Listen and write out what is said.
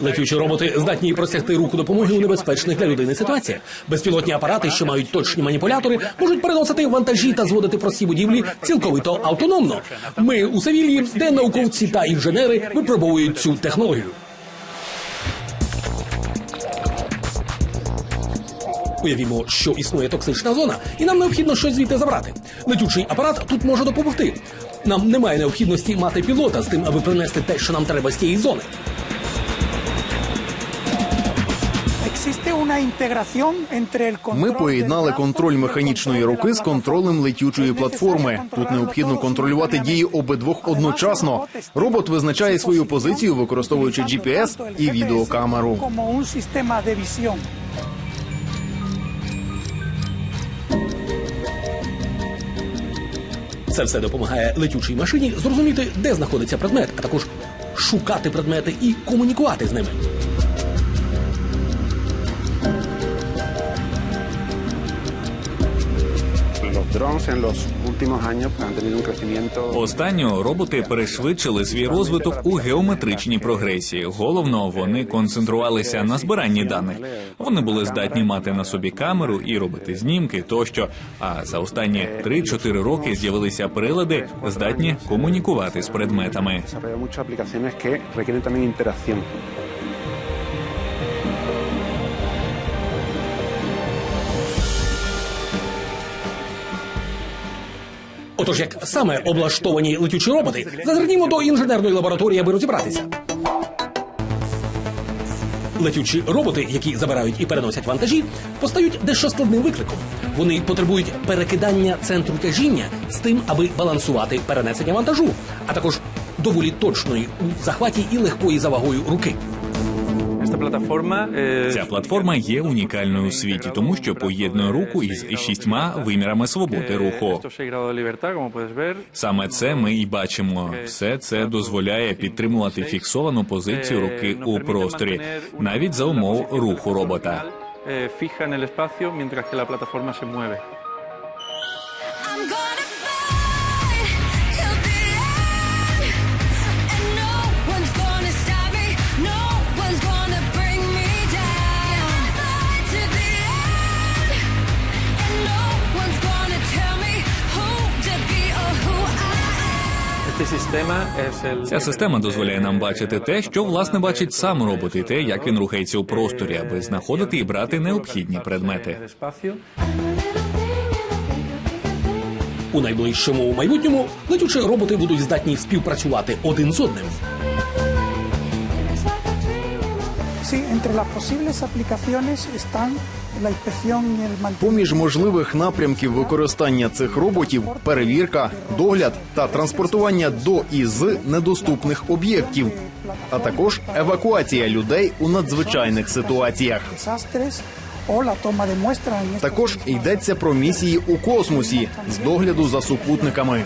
Летючі роботи здатні простягти руку допомоги у небезпечних для людини ситуаціях. Безпілотні апарати, що мають точні маніпулятори, можуть переносити вантажі та зводити прості будівлі цілковито автономно. Ми у Севілії, де науковці та інженери випробовують цю технологію. Уявімо, що існує токсична зона, і нам необхідно щось звідти забрати. Летючий апарат тут може допомогти. Нам немає необхідності мати пілота з тим, аби принести те, що нам треба з тієї зони. Ми поєднали контроль механічної руки з контролем летючої платформи. Тут необхідно контролювати дії обидвох одночасно. Робот визначає свою позицію, використовуючи GPS і відеокамеру. Це все допомагає летючій машині зрозуміти, де знаходиться предмет, а також шукати предмети і комунікувати з ними. Останньо роботи перешвидшили свій розвиток у геометричній прогресії. Головно, вони концентрувалися на збиранні даних. Вони були здатні мати на собі камеру і робити знімки тощо. А за останні 3-4 роки з'явилися прилади, здатні комунікувати з предметами. Отож, як саме облаштовані летючі роботи, зазирнімо до інженерної лабораторії, аби розібратися. Летючі роботи, які забирають і переносять вантажі, постають дещо складним викликом. Вони потребують перекидання центру тяжіння з тим, аби балансувати перенесення вантажу, а також доволі точної у захваті і легкої за вагою руки. Eh, Ця платформа є унікальною у світі, тому що поєднує руку із шістьма вимірами свободи руху. Esto es 6 grados de libertad, como puedes ver. Саме це ми і бачимо. Все це дозволяє підтримувати фіксовану позицію руки у просторі, навіть за умов руху робота. En el espacio la plataforma se mueve. Ця система дозволяє нам бачити те, що власне бачить сам робот, і те, як він рухається у просторі, аби знаходити і брати необхідні предмети. У найближчому майбутньому летючі роботи будуть здатні співпрацювати один з одним. Sí, entre las posibles aplicaciones están la inspección y el mantenimiento. Поміж можливих напрямків використання цих роботів перевірка, догляд та транспортування до і з недоступних об'єктів, а також евакуація людей у надзвичайних ситуаціях. Також йдеться про місії у космосі з догляду за супутниками.